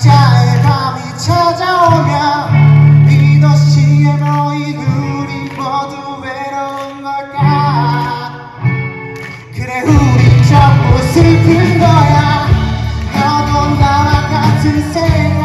자의 밤이 찾아오면 이 도시의 너희 둘이 모두 외로운 걸까? 그래 우리 전부 슬픈 거야. 너도 나와 같은 생